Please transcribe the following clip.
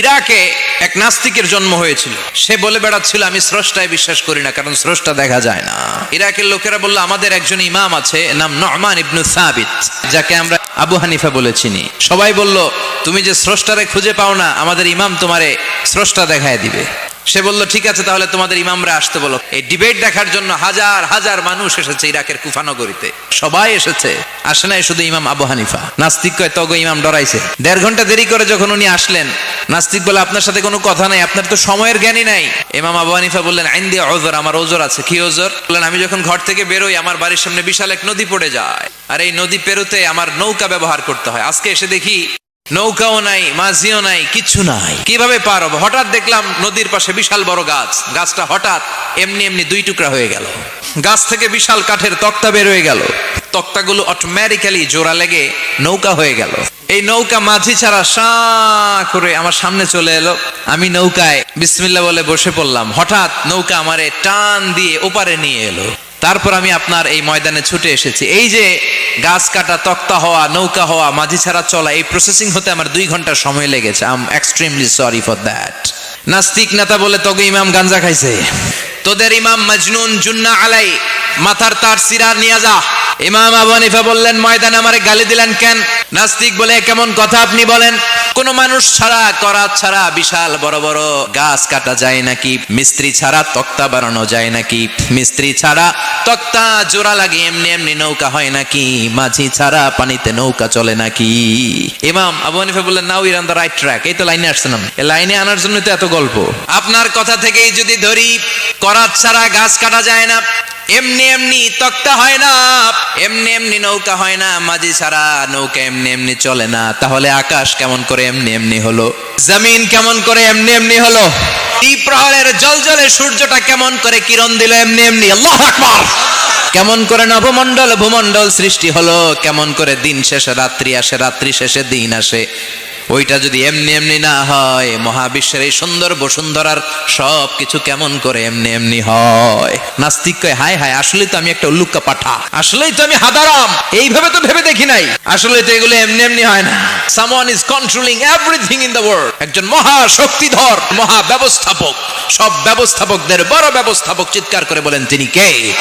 ইরাকে এক নাস্তিকের জন্ম হয়েছিল। সে বলে, বেড়াচ্ছিল, আমি স্রষ্টায় বিশ্বাস করি না, কারণ স্রষ্টা দেখা যায় না। ইরাকের লোকেরা বলল, আমাদের একজন ইমাম আছে, নাম নহমান ইবনু সাবিত, যাকে আমরা আবু হানিফা বলে চিনি। সবাই বলল, তুমি যে স্রষ্টারে খুঁজে পাও না, আমাদের ইমাম তোমারে স্রষ্টা দেখায় দিবে। সে বলল, ঠিক আছে, তাহলে তোমাদের ইমামরা আসতে বলো। এই ডিবেট দেখার জন্য হাজার হাজার মানুষ এসেছে ইরাকের কুফানগরীতে। সবাই এসেছে। আসে নাই শুধু ইমাম আবু হানিফা। নাস্তিক কয়, তগো ইমাম ডরাইছে। দেড় ঘণ্টা দেরি করে যখন উনি আসলেন, নাস্তিক বলে, আপনার সাথে কোনো কথা নাই, আপনার তো সময়ের জ্ঞানই নাই। ইমাম আবু হানিফা বললেন আইন দিয়ে ওজোর, আমার ওজোর আছে। কি ওজোর? বললেন, আমি যখন ঘর থেকে বেরোই, আমার বাড়ির সামনে বিশাল এক নদী পড়ে যায়। আর এই নদী পেরোতে আমার নৌকা ব্যবহার করতে হয়। আজকে এসে দেখি নৌকাও নাই, মাঝিও নাই, কিছু নাই। কীভাবে পার হব হঠাৎ দেখলাম নদীর পাশে বিশাল বড় গাছ। গাছটা হঠাৎ এমনি এমনি দুই টুকরা হয়ে গেল। গাছ থেকে বিশাল কাঠের তক্তা বের হয়ে গেল। তক্তাগুলো অটোমেটিক্যালি জোড়া লেগে নৌকা হয়ে গেল। এই নৌকা মাঝি ছাড়া সা করে আমার সামনে চলে এলো। আমি নৌকায় বিসমিল্লা বলে বসে পড়লাম। হঠাৎ নৌকা আমারে টান দিয়ে ওপারে নিয়ে এলো। তারপর আমি আপনার এই ময়দানে ছুটে এসেছি। এই যে গাছ কাটা, তক্তা হওয়া, নৌকা হওয়া, মাঝি ছাড়া চলা, এই প্রসেসিং হতে আমার দুই ঘণ্টা সময় লেগেছে। I am extremely sorry for that নাস্তিক নেতা বলে তোকে ইমাম গাঞ্জা খাইছে। তোদের ইমাম মজনুন জুন্না আলাই, মাথার তার সিরা নিয়ে যা। ইমাম আবু হানিফা বললেন, ময়দানে আমারে গালি দিলেন কেন? নাস্তিক বলে, কেমন কথা আপনি বলেন? কোন মানুষ ছাড়া করাত ছাড়া বিশাল বড় বড় গাছ কাটা যায় নাকি? মিস্ত্রি ছাড়া তক্তা বানানো যায় নাকি? মিস্ত্রি ছাড়া তক্তা জোড়া লাগে এমনি এমনি নৌকা হয় নাকি? মাঝি ছাড়া পানিতে নৌকা চলে নাকি? ইমাম আবু হানিফা বললেন now you're on the right track এই তো লাইনে আসছিলাম এই লাইনে আনার জন্য তো এত গল্প। আপনার কথা থেকেই যদি ধরি করাত ছাড়া গাছ কাটা যায় না, এমনি এমনি তক্তা হয় না। এমনি নৌকা হয় না, মাঝি ছাড়া নৌকা এমনি এমনি চলে না। তাহলে আকাশ কেমন করে এমনি এমনি হলো? জমিন কেমন করে এমনি এমনি হলো? এই প্রহরের জল জলে সূর্যটা কেমন করে কিরণ দিল এমনি এমনি? আল্লাহ আকবার! কেমন করে নবমণ্ডল ভূমণ্ডল সৃষ্টি হলো, কেমন করে দিন শেষে রাত্রি আসে, রাত্রি শেষে দিন আসে। ওইটা যদি এমনি এমনি না হয়, মহাবিশ্বের এই সুন্দর বসুন্ধরার সব কিছু কেমন করে এমনি এমনি হয়? নাস্তিক কয়, হায় হায় আসলে তো আমি একটা উল্লুক্কা পাঠা। আসলেই তো আমি হাদারাম। এইভাবে তো ভেবে দেখি নাই। আসলে তো এগুলো এমনি এমনি হয় না। Someone is controlling everything in the world একজন মহা শক্তিধর মহা ব্যবস্থাপক সব ব্যবস্থাপকদের বড় ব্যবস্থাপক চিৎকার করে বলেন, তিনি কে?